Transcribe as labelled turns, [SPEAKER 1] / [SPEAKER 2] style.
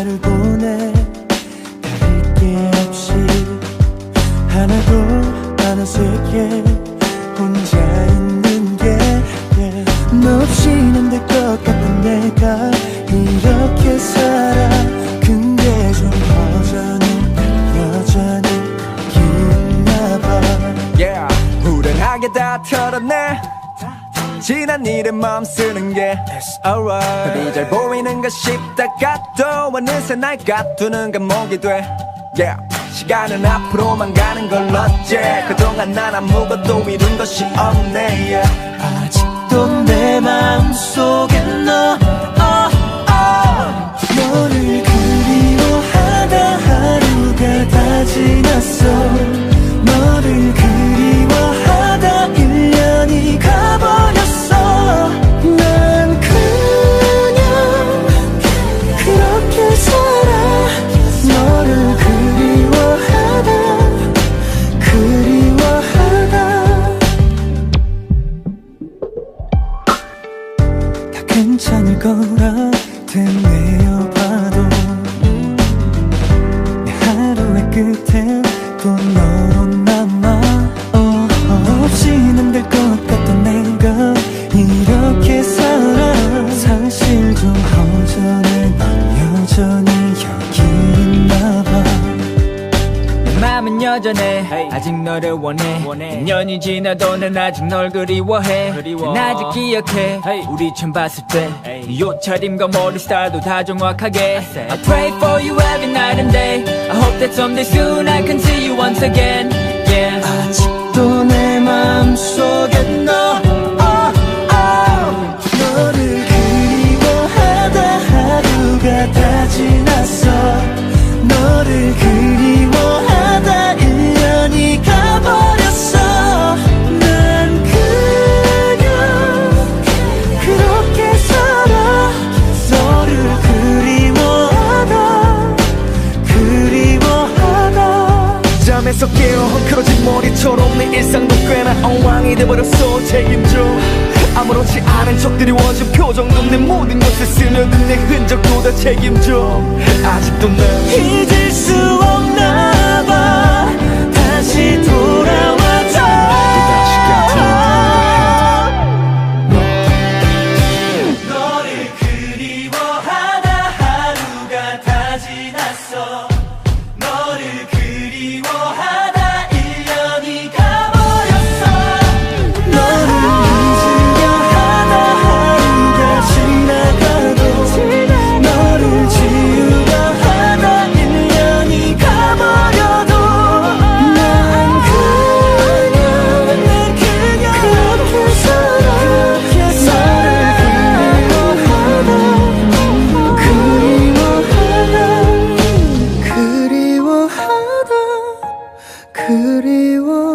[SPEAKER 1] 하루 보내 다를 게 없이 하나도 안 어색해 혼자 있는 게너 없이는 안 될 것 같은 내가 이렇게
[SPEAKER 2] 살아. 근데 좀 여전히 여전히 기나봐. Yeah. 후련하게 다 털었네. 지난 일에 마음 쓰는 게 It's alright. 잘 보이는 것 싶다가 또 어느새 날 가두는 감옥이 돼. Yeah. 시간은 앞으로만 가는 걸 어째. 그동안 난 아무것도 이룬 것이 없네. Yeah. 아직도
[SPEAKER 3] 내 마음속에 너 me. 아직 너를 원해 2년이 지나도 난 아직 널 그리워해 난 아직 기억해 우리 처음 봤을 때네 옷차림과 머리 스타일도 다 정확하게 I pray for you every night and day I hope that someday soon I can see you once again yeah.
[SPEAKER 1] 돼버렸어. 책임져 아무렇지 않은 척 드리워진 표정도 내 모든 것을 스며든 내 흔적도 다 책임져 아직도 난
[SPEAKER 2] 이제 그리워.